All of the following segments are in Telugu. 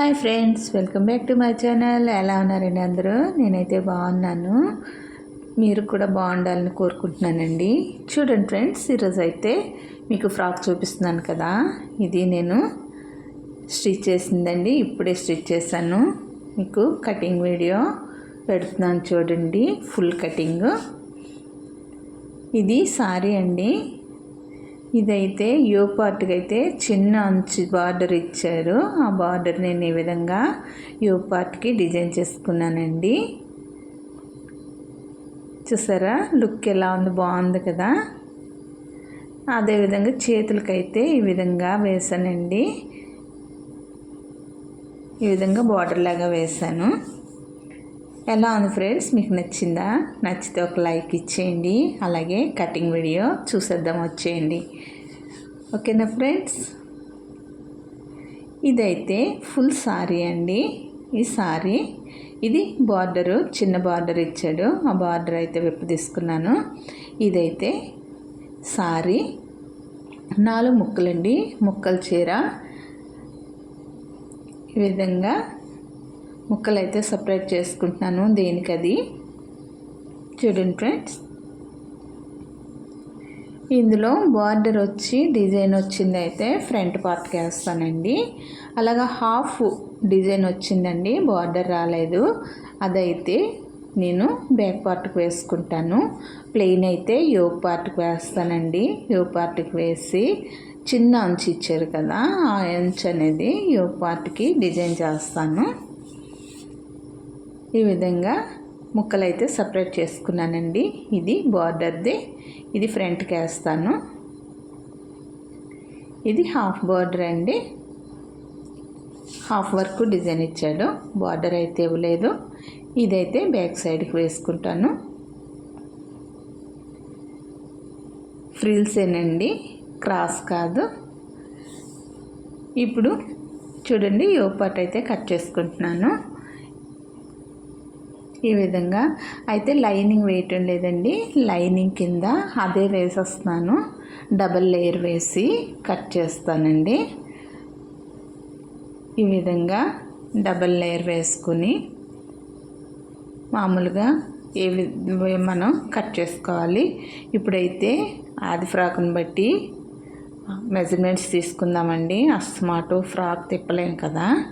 Hi friends welcome back to my channel. ఎలా ఉన్నారండి అందరూ? నేనైతే బాగున్నాను. మీరు కూడా బాగుండాలని కోరుకుంటున్నానండి. చూడండి ఫ్రెండ్స్ ఈరోజు అయితే మీకు ఫ్రాక్ చూపిస్తున్నాను కదా. ఇది నేను స్టిచ్ చేసిందండి. ఇప్పుడే స్టిచ్ చేశాను. మీకు కటింగ్ వీడియో పెడుతున్నాను చూడండి. Full cutting. ఇది సారీ అండి. ఇదైతే యో పార్ట్కి అయితే చిన్న అంచు బార్డర్ ఇచ్చారు. ఆ బార్డర్ నేను ఈ విధంగా యో పార్ట్కి డిజైన్ చేసుకున్నానండి. చూసారా? లుక్ ఎలా ఉంది? బాగుంది కదా? అదేవిధంగా చేతులకైతే ఈ విధంగా వేసానండి ఈ విధంగా బార్డర్ లాగా వేసాను ఎలా ఉంది ఫ్రెండ్స్ మీకు నచ్చిందా? నచ్చితే ఒక లైక్ ఇచ్చేయండి. అలాగే కటింగ్ వీడియో చూసేద్దాం వచ్చేయండి. ఓకేనా ఫ్రెండ్స్ ఇదైతే ఫుల్ సారీ అండి. ఈ సారీ ఇది బార్డరు చిన్న బార్డర్ ఇచ్చాడు. ఆ బార్డర్ అయితే విప్పు తీసుకున్నాను. ఇదైతే సారీ నాలుగు ముక్కలండి. ముక్కల చీర. ఈ విధంగా ముక్కలు అయితే సపరేట్ చేసుకుంటున్నాను దేనికి అది చూడండి ఫ్రెండ్స్. ఇందులో బార్డర్ వచ్చి డిజైన్ వచ్చింది అయితే ఫ్రంట్ పార్ట్కి వేస్తానండి. అలాగా హాఫ్ డిజైన్ వచ్చిందండి బార్డర్ రాలేదు. అదైతే నేను బ్యాక్ పార్ట్కి వేసుకుంటాను. ప్లెయిన్ అయితే యోగ్ పార్ట్కి వేస్తానండి. యోగ్ పార్ట్కి వేసి చిన్న అంచు ఇచ్చారు కదా ఆ అంచు అనేది యోగ్ పార్ట్కి డిజైన్ చేస్తాను. ఈ విధంగా ముక్కలు అయితే సపరేట్ చేసుకున్నానండి. ఇది బార్డర్ది ఇది ఫ్రంట్కి వేస్తాను ఇది హాఫ్ బార్డర్ అండి. హాఫ్ వర్క్ డిజైన్ ఇచ్చాడు. బార్డర్ అయితే ఇవ్వలేదు. ఇదైతే బ్యాక్ సైడ్కి వేసుకుంటాను. ఫ్రిల్సేనండి క్రాస్ కాదు. ఇప్పుడు చూడండి యోపాట్ అయితే కట్ చేసుకుంటున్నాను. ఈ విధంగా. అయితే లైనింగ్ వేయటం లేదండి. లైనింగ్ కింద అదే వేసేస్తున్నాను. డబల్ లేయర్ వేసి కట్ చేస్తానండి. ఈ విధంగా డబల్ లేయర్ వేసుకుని మామూలుగా ఏ మనం కట్ చేసుకోవాలి. ఇప్పుడైతే ఆది ఫ్రాక్ని బట్టి మెజర్మెంట్స్ తీసుకుందామండి. అస్తమాటు ఫ్రాక్ తిప్పలేం కదా.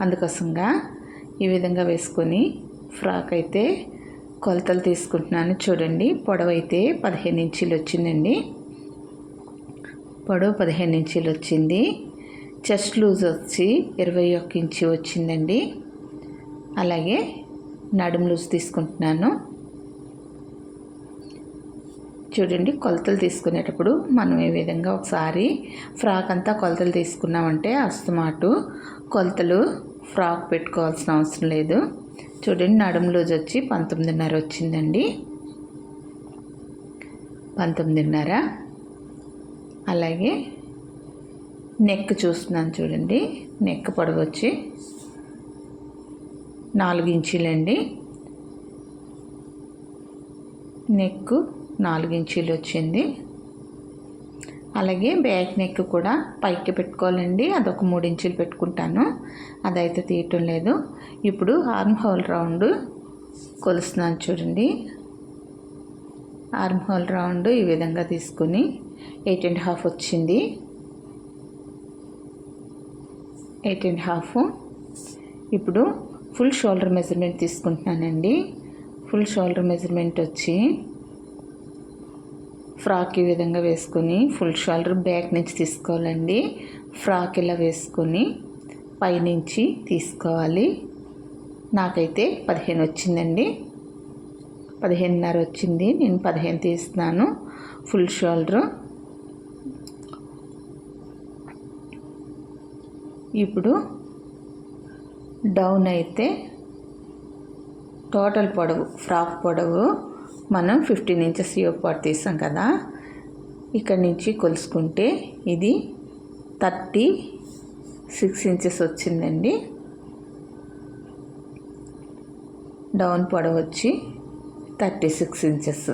అందుకోసంగా ఈ విధంగా వేసుకొని ఫ్రాక్ అయితే కొలతలు తీసుకుంటున్నాను. చూడండి పొడవు అయితే పదిహేను ఇంచీలు వచ్చిందండి. పొడవు పదిహేను ఇంచీలు వచ్చింది. చెస్ట్ లూజ్ వచ్చి ఇరవై ఒక్క ఇంచు వచ్చిందండి. అలాగే నడుము లూజ్ తీసుకుంటున్నాను. చూడండి కొలతలు తీసుకునేటప్పుడు మనం ఈ విధంగా ఒకసారి ఫ్రాక్ అంతా కొలతలు తీసుకున్నామంటే అస్తమాటు కొలతలు ఫ్రాక్ పెట్టుకోవాల్సిన అవసరం లేదు. చూడండి నడుము లూజ్ వచ్చి పంతొమ్మిదిన్నర వచ్చిందండి. పంతొమ్మిదిన్నర. అలాగే నెక్ చూస్తున్నాను చూడండి. నెక్ పొడవు వచ్చి నాలుగు ఇంచీలండి. నెక్ నాలుగు ఇంచీలు వచ్చింది. అలాగే బ్యాక్ నెక్ కూడా పైకి పెట్టుకోవాలండి. అదొక మూడు ఇంచులు పెట్టుకుంటాను. అదైతే తీయటం లేదు. ఇప్పుడు ఆర్మ్ హోల్ రౌండ్ కొలుస్తున్నాను చూడండి. ఆర్మ్ హోల్ రౌండ్ ఈ విధంగా తీసుకుని ఎయిట్ అండ్ హాఫ్ వచ్చింది. ఎయిట్ అండ్ హాఫ్ ఇప్పుడు ఫుల్ షోల్డర్ మెజర్మెంట్ తీసుకుంటున్నానండి. ఫుల్ షోల్డర్ మెజర్మెంట్ వచ్చి ఫ్రాక్ ఈ విధంగా వేసుకొని ఫుల్ షోల్డర్ బ్యాక్ నుంచి తీసుకోవాలండి. ఫ్రాక్ ఇలా వేసుకొని పైనుంచి తీసుకోవాలి. నాకైతే పదిహేను వచ్చిందండి. పదిహేనున్నర వచ్చింది. నేను పదిహేను తీస్తున్నాను. ఫుల్ షోల్డర్ ఇప్పుడు డౌన్ అయితే టోటల్ పొడవు ఫ్రాక్ పొడవు మనం ఫిఫ్టీన్ ఇంచెస్ యోగ్ పాటు తీసాం కదా. ఇక్కడ నుంచి కొలుసుకుంటే ఇది థర్టీ సిక్స్ ఇంచెస్ వచ్చిందండి. డౌన్ పొడవు వచ్చి థర్టీ సిక్స్ ఇంచెస్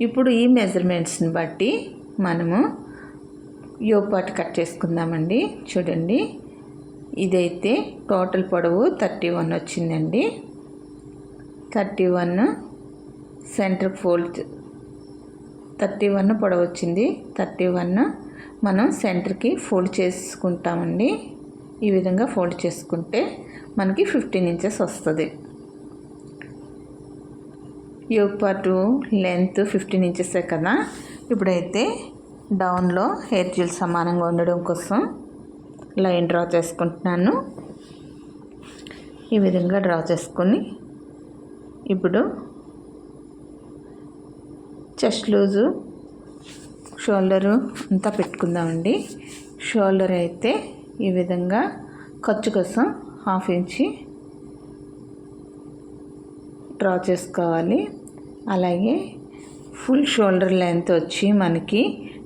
ఇప్పుడు ఈ మెజర్మెంట్స్ని బట్టి మనము యోపాటు కట్ చేసుకుందామండి. చూడండి. ఇదైతే టోటల్ పొడవు థర్టీ వన్ వచ్చిందండి. Thirty one centre fold thirty one పొడవు వచ్చింది థర్టీ వన్ మనం సెంటర్కి ఫోల్డ్ చేసుకుంటామండి. ఈ విధంగా ఫోల్డ్ చేసుకుంటే మనకి ఫిఫ్టీన్ ఇంచెస్ వస్తుంది. యోగ్ పాటు లెంత్ ఫిఫ్టీన్ ఇంచెసే కదా. ఇప్పుడైతే డౌన్లో హెయిర్ జిల్ సమానంగా ఉండడం కోసం లైన్ డ్రా చేసుకుంటున్నాను. ఈ విధంగా డ్రా చేసుకొని ఇప్పుడు చెస్ట్ లూజు షోల్డరు అంతా పెట్టుకుందామండి. షోల్డర్ అయితే ఈ విధంగా ఖర్చు కోసం హాఫ్ ఇంచి డ్రా చేసుకోవాలి. అలాగే ఫుల్ షోల్డర్ లెంత్ వచ్చి మనకి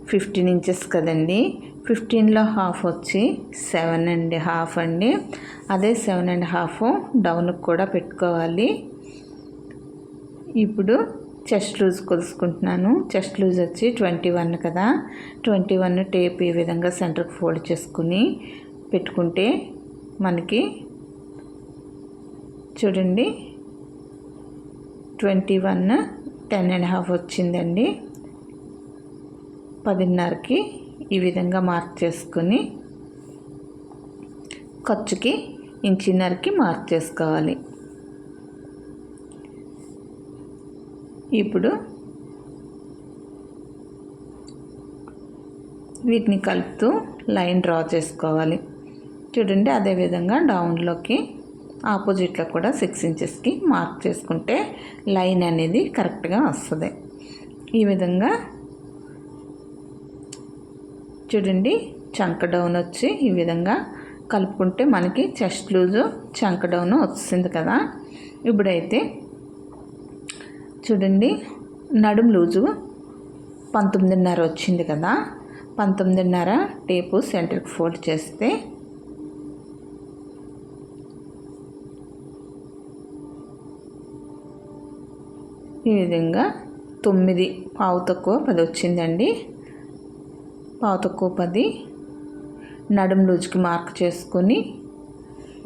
ఫిఫ్టీన్ ఇంచెస్ కదండి. ఫిఫ్టీన్లో హాఫ్ వచ్చి సెవెన్ అండ్ హాఫ్ అండి. అదే సెవెన్ అండ్ హాఫ్ డౌన్కి కూడా పెట్టుకోవాలి. ఇప్పుడు చెస్ట్ లూజ్ కొలుసుకుంటున్నాను. చెస్ట్ లూజ్ వచ్చి ట్వంటీ వన్ కదా. ట్వంటీ వన్ టేప్ ఈ విధంగా సెంటర్కి ఫోల్డ్ చేసుకుని పెట్టుకుంటే మనకి చూడండి. Twenty one ten and half వచ్చిందండి. పదిన్నరకి ఈ విధంగా మార్క్ చేసుకుని ఖర్చుకి ఇంచిన్నరకి మార్క్ చేసుకోవాలి. ఇప్పుడు వీటిని కలుపుతూ లైన్ డ్రా చేసుకోవాలి. చూడండి అదేవిధంగా డౌన్లోకి ఆపోజిట్లో కూడా సిక్స్ ఇంచెస్కి మార్క్ చేసుకుంటే లైన్ అనేది కరెక్ట్గా వస్తుంది. ఈ విధంగా చూడండి చంక డౌన్ వచ్చి ఈ విధంగా కలుపుకుంటే మనకి చెస్ట్ లూజు చంక డౌన్ వస్తుంది కదా. ఇప్పుడైతే చూడండి నడుం లూజు పంతొమ్మిదిన్నర వచ్చింది కదా. పంతొమ్మిదిన్నర టేపు సెంటర్కి ఫోల్డ్ చేస్తే ఈ విధంగా తొమ్మిది పావు తక్కువ పది వచ్చిందండి. పావు తక్కువ పది నడుం లూజుకి మార్క్ చేసుకొని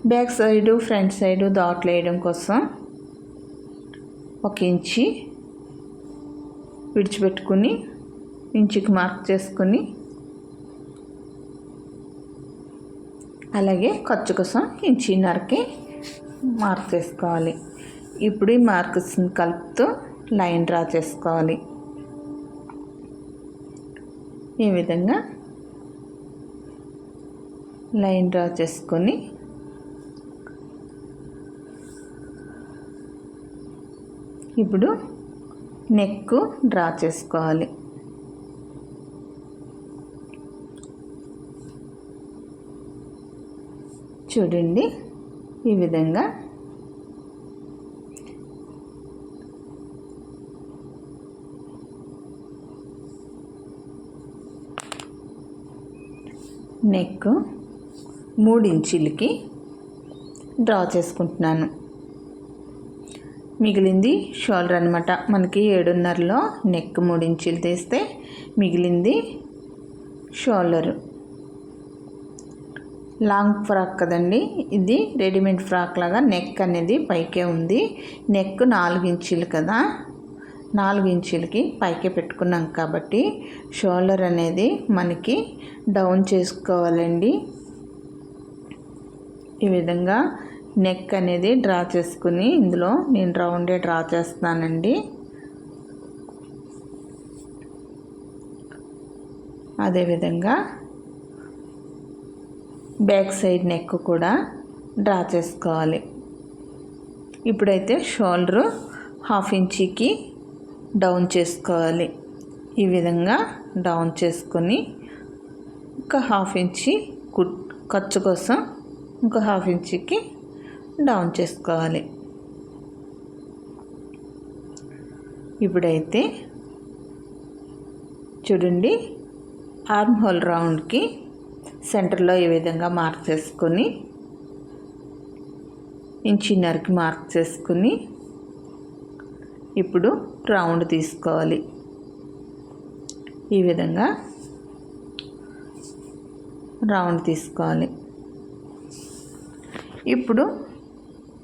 బ్యాక్ సైడు ఫ్రంట్ సైడు దాట్లు వేయడం కోసం ఒక ఇంచి విడిచిపెట్టుకుని ఇంచుకి మార్క్ చేసుకొని అలాగే ఖర్చు కోసం ఇంచిన్నరకి మార్క్ చేసుకోవాలి. ఇప్పుడు ఈ మార్క్స్ని కలుపుతూ లైన్ డ్రా చేసుకోవాలి. ఈ విధంగా లైన్ డ్రా చేసుకొని ఇప్పుడు నెక్ డ్రా చేసుకోవాలి. చూడండి ఈ విధంగా నెక్ మూడు ఇంచులకి డ్రా చేసుకుంటున్నాను. మిగిలింది షోల్డర్ అనమాట మనకి ఏడున్నరలో నెక్ మూడు ఇంచులు తీస్తే మిగిలింది షోల్డర్. లాంగ్ ఫ్రాక్ కదండి. ఇది రెడీమేడ్ ఫ్రాక్ లాగా నెక్ అనేది పైకే ఉంది. నెక్ నాలుగు ఇంచులు కదా. నాలుగు ఇంచులకి పైకి పెట్టుకున్నాం కాబట్టి షోల్డర్ అనేది మనకి డౌన్ చేసుకోవాలండి. ఈ విధంగా నెక్ అనేది డ్రా చేసుకుని ఇందులో నేను రౌండే డ్రా చేస్తున్నానండి. అదేవిధంగా బ్యాక్ సైడ్ నెక్ కూడా డ్రా చేసుకోవాలి. ఇప్పుడైతే షోల్డరు హాఫ్ ఇంచీకి డౌన్ చేసుకోవాలి. ఈ విధంగా డౌన్ చేసుకొని ఒక హాఫ్ ఇంచి కుట్ ఖర్చు కోసం ఇంకో హాఫ్ ఇంచీకి డౌన్ చేసుకోవాలి. ఇప్పుడైతే చూడండి ఆర్మ్ హోల్ రౌండ్కి సెంటర్లో ఈ విధంగా మార్క్ చేసుకొని ఇంచిన్నరకి మార్క్ చేసుకుని ఇప్పుడు రౌండ్ తీసుకోవాలి. ఈ విధంగా రౌండ్ తీసుకోవాలి. ఇప్పుడు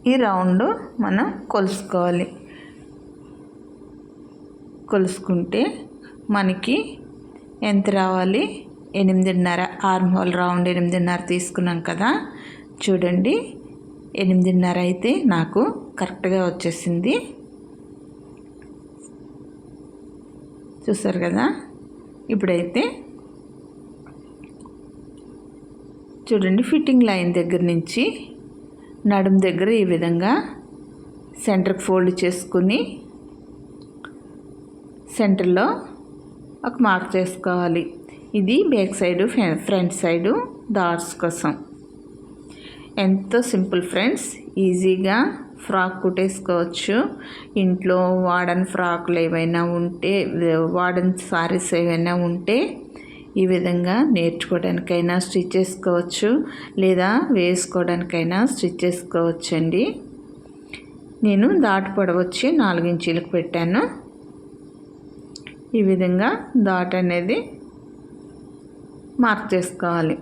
ఈ రౌండ్ మనం కొలుసుకోవాలి. కొలుసుకుంటే మనకి ఎంత రావాలి? ఎనిమిదిన్నర. ఆర్మ్ హోల్ రౌండ్ ఎనిమిదిన్నర తీసుకున్నాం కదా. చూడండి. ఎనిమిదిన్నర అయితే నాకు కరెక్ట్గా వచ్చేసింది. చూసారు కదా? ఇప్పుడైతే చూడండి ఫిట్టింగ్ లైన్ దగ్గర నుంచి నడుము దగ్గర ఈ విధంగా సెంటర్కి ఫోల్డ్ చేసుకుని సెంటర్లో ఒక మార్క్ చేసుకోవాలి. ఇది back side front side dots కోసం. ఎంతో సింపుల్ ఫ్రెండ్స్ ఈజీగా ఫ్రాక్ కుట్టేసుకోవచ్చు. ఇంట్లో వాడని ఫ్రాకులు ఏవైనా ఉంటే వాడని సారీస్ ఏవైనా ఉంటే ఈ విధంగా నేర్చుకోవడానికైనా స్టిచ్ చేసుకోవచ్చు లేదా వేసుకోవడానికైనా స్టిచ్ చేసుకోవచ్చు అండి నేను దాటు పొడవచ్చి నాలుగించీలకు పెట్టాను. ఈ విధంగా డాట్ అనేది మార్క్ చేసుకోవాలి.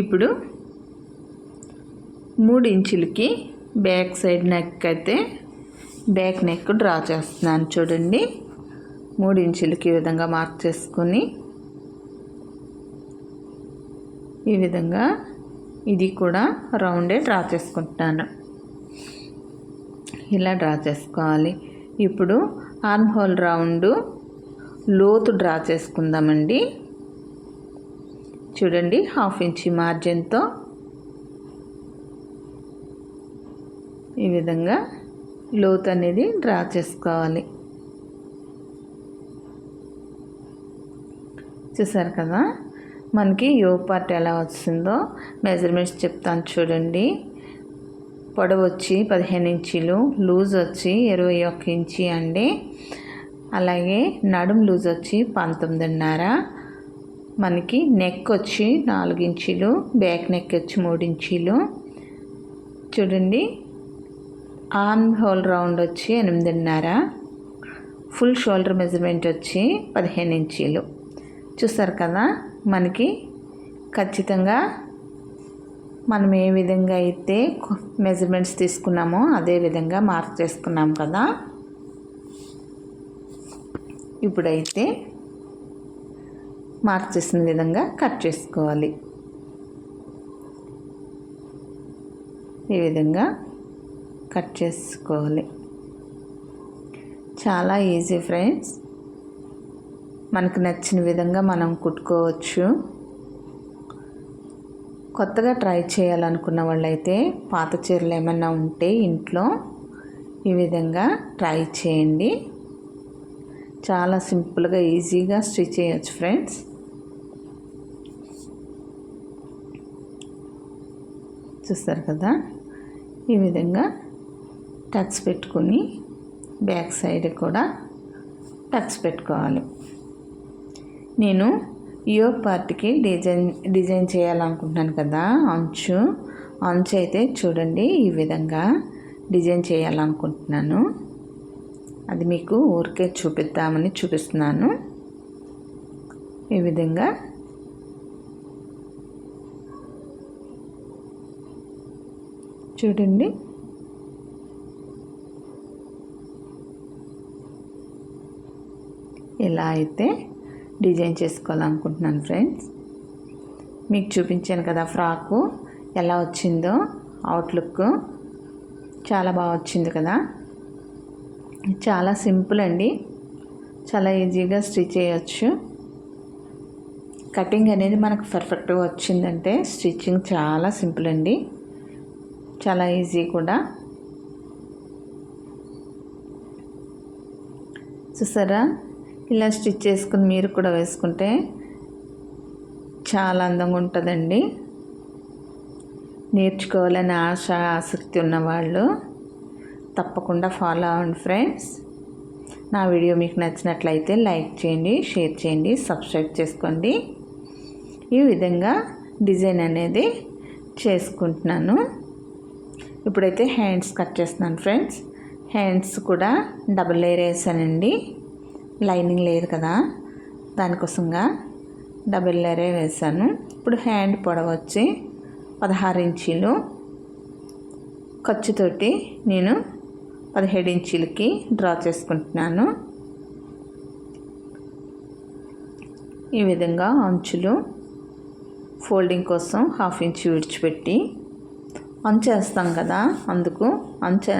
ఇప్పుడు మూడు ఇంచులకి బ్యాక్ సైడ్ నెక్ అయితే బ్యాక్ నెక్ డ్రా చేస్తున్నాను చూడండి. మూడు ఇంచులకి ఈ విధంగా మార్క్ చేసుకొని ఈ విధంగా ఇది కూడా రౌండే డ్రా చేసుకుంటున్నాను. ఇలా డ్రా చేసుకోవాలి. ఇప్పుడు ఆర్మ్ హోల్ రౌండ్ లోతు డ్రా చేసుకుందామండి. చూడండి హాఫ్ ఇంచి మార్జిన్తో ఈ విధంగా లోతు అనేది డ్రా చేసుకోవాలి. చూసారు కదా? మనకి యో పార్ట్ ఎలా వచ్చిందో మెజర్మెంట్స్ చెప్తాను చూడండి. పొడవు వచ్చి పదిహేను ఇంచీలు లూజ్ వచ్చి ఇరవై ఒక్క ఇంచి అండి. అలాగే నడుం లూజ్ వచ్చి పంతొమ్మిదిన్నర. మనకి నెక్ వచ్చి నాలుగు ఇంచీలు బ్యాక్ నెక్ వచ్చి మూడు ఇంచీలు. చూడండి ఆర్మ్ హోల్ రౌండ్ వచ్చి ఎనిమిదిన్నర. ఫుల్ షోల్డర్ మెజర్మెంట్ వచ్చి పదిహేను ఇంచీలు. చూస్తారు కదా మనకి? ఖచ్చితంగా మనం ఏ విధంగా అయితే మెజర్మెంట్స్ తీసుకున్నామో అదే విధంగా మార్క్ చేసుకున్నాం కదా? ఇప్పుడైతే మార్క్ చేసిన విధంగా కట్ చేసుకోవాలి. ఈ విధంగా కట్ చేసుకోవాలి. చాలా ఈజీ ఫ్రెండ్స్ మనకు నచ్చిన విధంగా మనం కుట్టుకోవచ్చు. కొత్తగా ట్రై చేయాలనుకున్న వాళ్ళైతే పాత చీరలు ఏమైనా ఉంటే ఇంట్లో ఈ విధంగా ట్రై చేయండి. చాలా సింపుల్గా ఈజీగా స్టిచ్ చేయొచ్చు ఫ్రెండ్స్. చూస్తారు కదా? ఈ విధంగా టక్స్ పెట్టుకొని బ్యాక్ సైడ్ కూడా టక్స్ పెట్టుకోవాలి. నేను యో పార్ట్కి డిజైన్ డిజైన్ చేయాలనుకుంటున్నాను కదా అంచు. అంచు అయితే చూడండి ఈ విధంగా డిజైన్ చేయాలనుకుంటున్నాను. అది మీకు ఊరికే చూపిద్దామని చూపిస్తున్నాను. ఈ విధంగా చూడండి. ఇలా అయితే డిజైన్ చేసుకోవాలనుకుంటున్నాను ఫ్రెండ్స్. మీకు చూపించాను కదా ఫ్రాకు. ఎలా వచ్చిందో అవుట్లుక్ చాలా బాగా వచ్చింది కదా. చాలా సింపుల్ అండి. చాలా ఈజీగా స్టిచ్ చేయొచ్చు. కటింగ్ అనేది మనకు పర్ఫెక్ట్గా వచ్చిందంటే స్టిచ్చింగ్ చాలా సింపుల్ అండి. చాలా ఈజీ కూడా. చూసారా? ఇలా స్టిచ్ చేసుకుని మీరు కూడా వేసుకుంటే చాలా అందంగా ఉంటుందండి. నేర్చుకోవాలని ఆశ ఆసక్తి ఉన్నవాళ్ళు తప్పకుండా ఫాలో అవ్వండి ఫ్రెండ్స్ నా వీడియో మీకు నచ్చినట్లయితే లైక్ చేయండి షేర్ చేయండి సబ్స్క్రైబ్ చేసుకోండి. ఈ విధంగా డిజైన్ అనేది చేసుకుంటున్నాను. ఇప్పుడైతే హ్యాండ్స్ కట్ చేస్తున్నాను ఫ్రెండ్స్ హ్యాండ్స్ కూడా డబుల్ లేయర్ వేసానండి. లైనింగ్ లేదు కదా. దానికోసంగా డబుల్ లేరే వేసాను ఇప్పుడు హ్యాండ్ పొడవ వచ్చి పదహారు ఇంచీలు ఖర్చుతోటి నేను పదిహేడు ఇంచీలకి డ్రా చేసుకుంటున్నాను. ఈ విధంగా అంచులు ఫోల్డింగ్ కోసం హాఫ్ ఇంచ్ విడిచిపెట్టి అంచు వేస్తాం కదా. అందుకు అంచె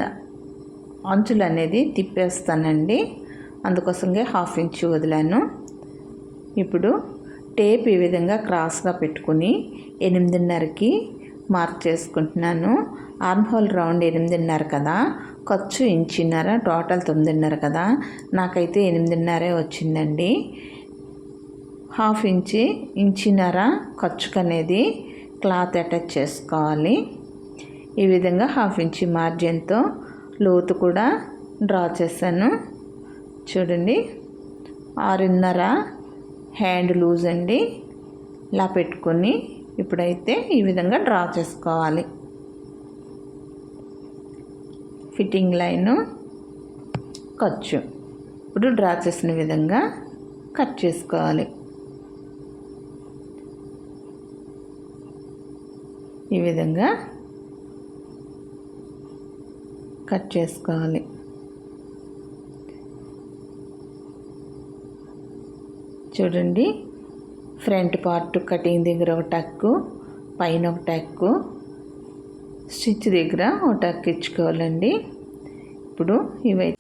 అంచులు అనేది తిప్పేస్తానండి. అందుకోసంగా హాఫ్ ఇంచ్ వదిలాను. ఇప్పుడు టేప్ ఈ విధంగా క్రాస్గా పెట్టుకుని ఎనిమిదిన్నరకి మార్క్ చేసుకుంటున్నాను. ఆర్మ్ హోల్ రౌండ్ ఎనిమిదిన్నర కదా. ఖర్చు ఇంచిన్నర టోటల్ తొమ్మిదిన్నర కదా. నాకైతే ఎనిమిదిన్నరే వచ్చిందండి. హాఫ్ ఇంచి ఇంచిన్నర ఖర్చుకు అనేది క్లాత్ అటాచ్ చేసుకోవాలి. ఈ విధంగా హాఫ్ ఇంచి మార్జిన్తో లోతు కూడా డ్రా చేశాను. చూడండి. ఆరున్నర. హ్యాండ్ లూజ్ అండి. ఇలా పెట్టుకొని ఇప్పుడైతే ఈ విధంగా డ్రా చేసుకోవాలి. ఫిట్టింగ్ లైను ఖర్చు. ఇప్పుడు డ్రా చేసిన విధంగా కట్ చేసుకోవాలి. ఈ విధంగా కట్ చేసుకోవాలి. చూడండి. ఫ్రంట్ పార్ట్ కటింగ్ దగ్గర ఒక టక్కు పైన ఒక టక్కు స్టిచ్ దగ్గర ఒక టక్ ఇచ్చుకోవాలండి. ఇప్పుడు ఇవైతే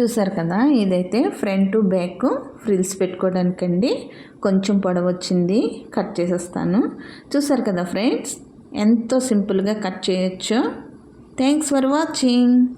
చూసారు కదా ఇదైతే ఫ్రంట్ బ్యాక్ ఫ్రిల్స్ పెట్టుకోవడానికండి. కొంచెం పొడవు వచ్చింది కట్ చేసేస్తాను. చూసారు కదా ఫ్రెండ్స్ ఎంతో సింపుల్గా కట్ చేయొచ్చు. Thanks for watching.